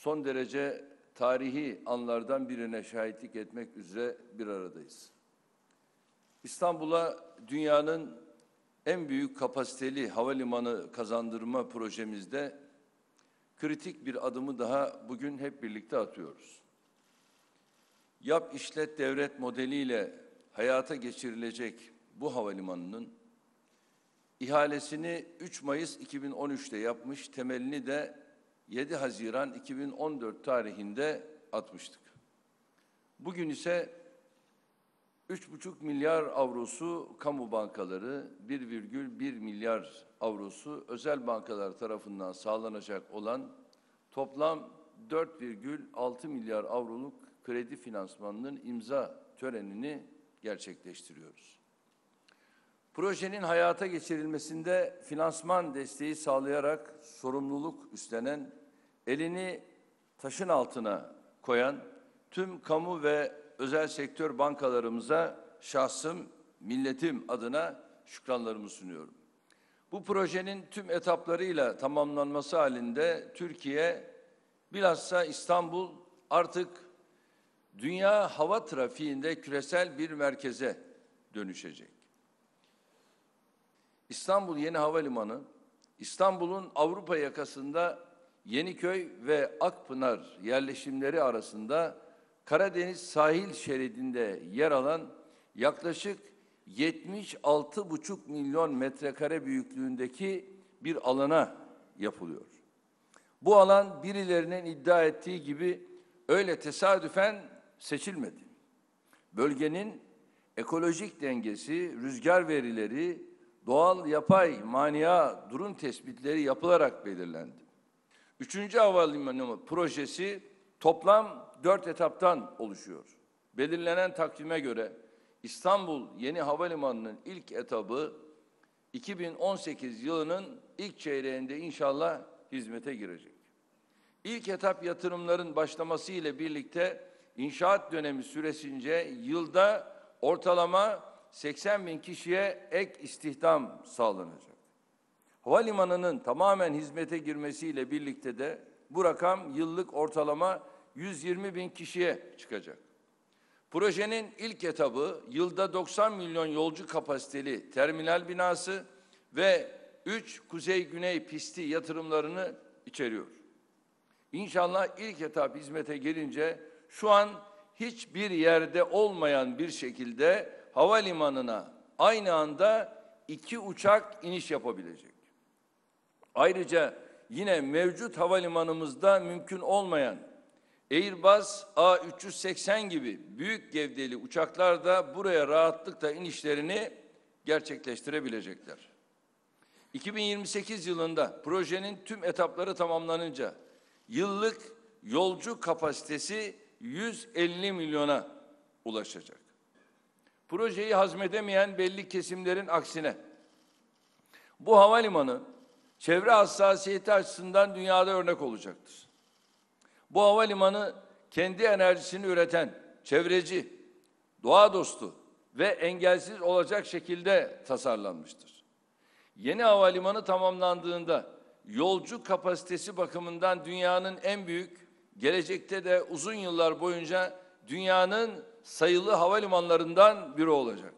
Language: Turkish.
son derece tarihi anlardan birine şahitlik etmek üzere bir aradayız. İstanbul'a dünyanın en büyük kapasiteli havalimanı kazandırma projemizde kritik bir adımı daha bugün hep birlikte atıyoruz. Yap işlet devret modeliyle hayata geçirilecek bu havalimanının ihalesini 3 Mayıs 2013'te yapmış, temelini de 7 Haziran 2014 tarihinde atmıştık. Bugün ise 3,5 milyar avrosu kamu bankaları, 1,1 milyar avrosu özel bankalar tarafından sağlanacak olan toplam 4,6 milyar avroluk kredi finansmanının imza törenini gerçekleştiriyoruz. Projenin hayata geçirilmesinde finansman desteği sağlayarak sorumluluk üstlenen, elini taşın altına koyan tüm kamu ve özel sektör bankalarımıza şahsım, milletim adına şükranlarımı sunuyorum. Bu projenin tüm etaplarıyla tamamlanması halinde Türkiye, bilhassa İstanbul artık dünya hava trafiğinde küresel bir merkeze dönüşecek. İstanbul Yeni Havalimanı, İstanbul'un Avrupa yakasında Yeniköy ve Akpınar yerleşimleri arasında Karadeniz sahil şeridinde yer alan yaklaşık 76,5 milyon metrekare büyüklüğündeki bir alana yapılıyor. Bu alan birilerinin iddia ettiği gibi öyle tesadüfen seçilmedi. Bölgenin ekolojik dengesi, rüzgar verileri, doğal yapay mania durum tespitleri yapılarak belirlendi. Üçüncü havalimanı projesi toplam dört etaptan oluşuyor. Belirlenen takvime göre İstanbul Yeni Havalimanı'nın ilk etabı 2018 yılının ilk çeyreğinde inşallah hizmete girecek. İlk etap yatırımların başlaması ile birlikte inşaat dönemi süresince yılda ortalama 80 bin kişiye ek istihdam sağlanacak. Havalimanının tamamen hizmete girmesiyle birlikte de bu rakam yıllık ortalama 120 bin kişiye çıkacak. Projenin ilk etabı yılda 90 milyon yolcu kapasiteli terminal binası ve 3 kuzey-güney pisti yatırımlarını içeriyor. İnşallah ilk etap hizmete gelince şu an hiçbir yerde olmayan bir şekilde havalimanına aynı anda iki uçak iniş yapabilecek. Ayrıca yine mevcut havalimanımızda mümkün olmayan Airbus A380 gibi büyük gevdeli uçaklar da buraya rahatlıkla inişlerini gerçekleştirebilecekler. 2028 yılında projenin tüm etapları tamamlanınca yıllık yolcu kapasitesi 150 milyona ulaşacak. Projeyi hazmedemeyen belli kesimlerin aksine bu havalimanı çevre hassasiyeti açısından dünyada örnek olacaktır. Bu havalimanı kendi enerjisini üreten, çevreci, doğa dostu ve engelsiz olacak şekilde tasarlanmıştır. Yeni havalimanı tamamlandığında yolcu kapasitesi bakımından dünyanın en büyük, gelecekte de uzun yıllar boyunca dünyanın sayılı havalimanlarından biri olacak.